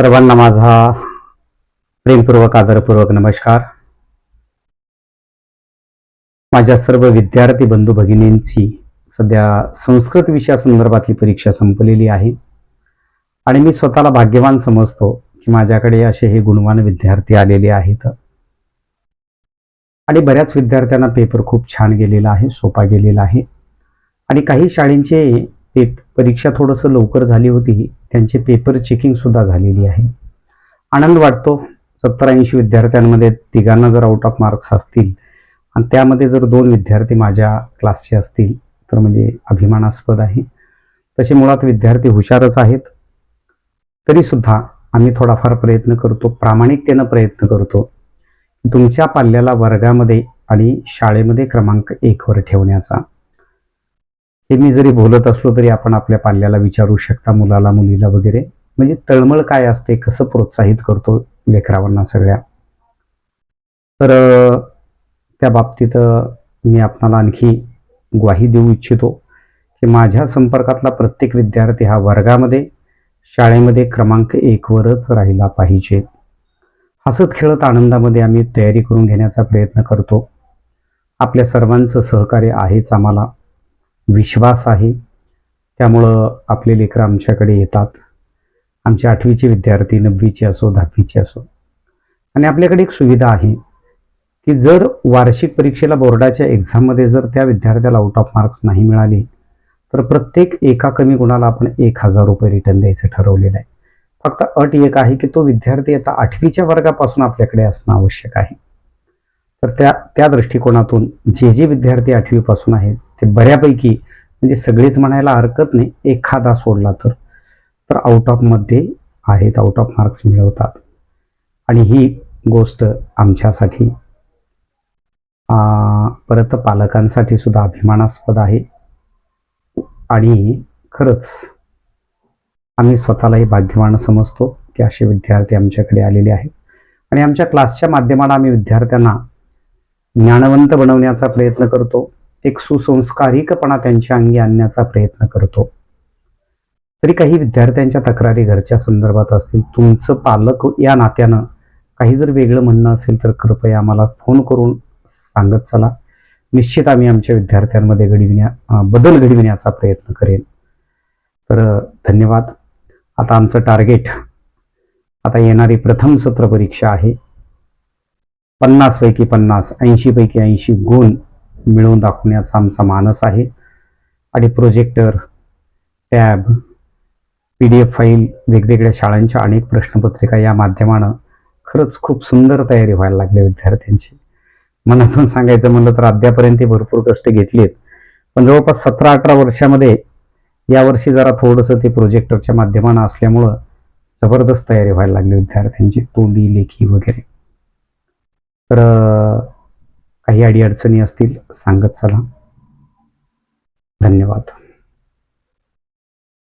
सर्वांना माझा प्रेमपूर्वक आदरपूर्वक नमस्कार. माझ्या सर्व विद्यार्थी बंधू भगिनींची सध्या संस्कृत विषयासंदर्भातली परीक्षा संपलेली आहे. आणि मी स्वतःला भाग्यवान समजतो की माझ्याकडे असे हे गुणवान विद्यार्थी आलेले आहेत. आणि बऱ्याच विद्यार्थ्यांना पेपर खूप छान गेलेला आहे सोपा गेलेला आहे. आणि काही शाळेंचे परीक्षा थोडंसं लवकर झाली होती. त्यांचे पेपर चेकिंगसुद्धा झालेली आहे. आनंद वाटतो सत्तर ऐंशी विद्यार्थ्यांमध्ये तिघांना जर आउट ऑफ मार्क्स असतील आणि त्यामध्ये जर दोन विद्यार्थी माझ्या क्लासचे असतील तर म्हणजे अभिमानास्पद आहे. तसे मुळात विद्यार्थी हुशारच आहेत. तरीसुद्धा आम्ही थोडाफार प्रयत्न करतो प्रामाणिकतेनं प्रयत्न करतो तुमच्या पाल्याला वर्गामध्ये आणि शाळेमध्ये क्रमांक एकवर ठेवण्याचा. हे मी जरी बोलत असलो तरी आपण आपल्या पाल्याला विचारू शकता मुलाला मुलीला वगैरे. म्हणजे तळमळ काय असते कसं प्रोत्साहित करतो लेकरांना सगळ्या? तर त्या बाबतीत मी आपणाला आणखी ग्वाही देऊ इच्छितो की माझ्या संपर्कातला प्रत्येक विद्यार्थी हा वर्गामध्ये शाळेमध्ये क्रमांक एकवरच राहिला पाहिजे. हसत खेळत आनंदामध्ये आम्ही तयारी करून घेण्याचा प्रयत्न करतो. आपल्या सर्वांचं सहकार्य आहेच आम्हाला. विश्वास आहे. त्यामुळं आपले लेकरं आमच्याकडे येतात. आमचे आठवीचे विद्यार्थी नववीचे असो दहावीचे असो. आणि आपल्याकडे एक सुविधा आहे की जर वार्षिक परीक्षेला बोर्डाच्या एक्झाममध्ये जर त्या विद्यार्थ्याला आउट ऑफ मार्क्स नाही मिळाले तर प्रत्येक एका कमी गुणाला आपण एक हजार रुपये रिटर्न द्यायचं ठरवलेलं आहे. फक्त अट एक आहे की तो विद्यार्थी आता आठवीच्या वर्गापासून आपल्याकडे असणं आवश्यक आहे. तर त्या त्या दृष्टिकोनातून जे जे विद्यार्थी आठवीपासून आहेत ते बऱ्यापैकी म्हणजे सगळेच म्हणायला हरकत नाही एखादा सोडला तर. तर आउट ऑफमध्ये आहेत आउट ऑफ मार्क्स मिळवतात. आणि ही गोष्ट आमच्यासाठी परत पालकांसाठी सुद्धा अभिमानास्पद आहे. आणि खरंच आम्ही स्वतःलाही भाग्यवान समजतो की असे विद्यार्थी आमच्याकडे आलेले आहेत. आणि आमच्या क्लासच्या माध्यमाला आम्ही विद्यार्थ्यांना ज्ञानवंत बनवण्याचा प्रयत्न करतो एक सुसंस्कारिकपणा त्यांच्या अंगी आणण्याचा प्रयत्न करतो. तरी काही विद्यार्थ्यांच्या तक्रारी घरच्या संदर्भात असतील. तुमचं पालक या नात्यानं काही जर वेगळं म्हणणं असेल तर कृपया आम्हाला फोन करून सांगत चला. निश्चित आम्ही आमच्या विद्यार्थ्यांमध्ये घडविण्या बदल घडविण्याचा प्रयत्न करेन. तर धन्यवाद. आता आमचं टार्गेट आता येणारी प्रथम सत्र परीक्षा आहे. पन्नासपैकी पन्नास ऐंशीपैकी ऐंशी गुण मिळवून दाखवण्याचा आमचा मानस आहे. आणि projector tab P D F file वेगवेगळ्या शाळांच्या अनेक प्रश्नपत्रिका या माध्यमानं खरंच खूप सुंदर तयारी व्हायला लागली विद्यार्थ्यांची. मनातून सांगायचं म्हणलं तर अद्यापर्यंत भरपूर कष्ट घेतलेत. पण जवळपास सतरा अठरा वर्षामध्ये यावर्षी जरा थोडंसं ते प्रोजेक्टरच्या माध्यमानं असल्यामुळं जबरदस्त तयारी व्हायला लागली विद्यार्थ्यांची. तोंडी लेखी वगैरे. तर काही अडीअडचणी असतील सांगत चला. धन्यवाद.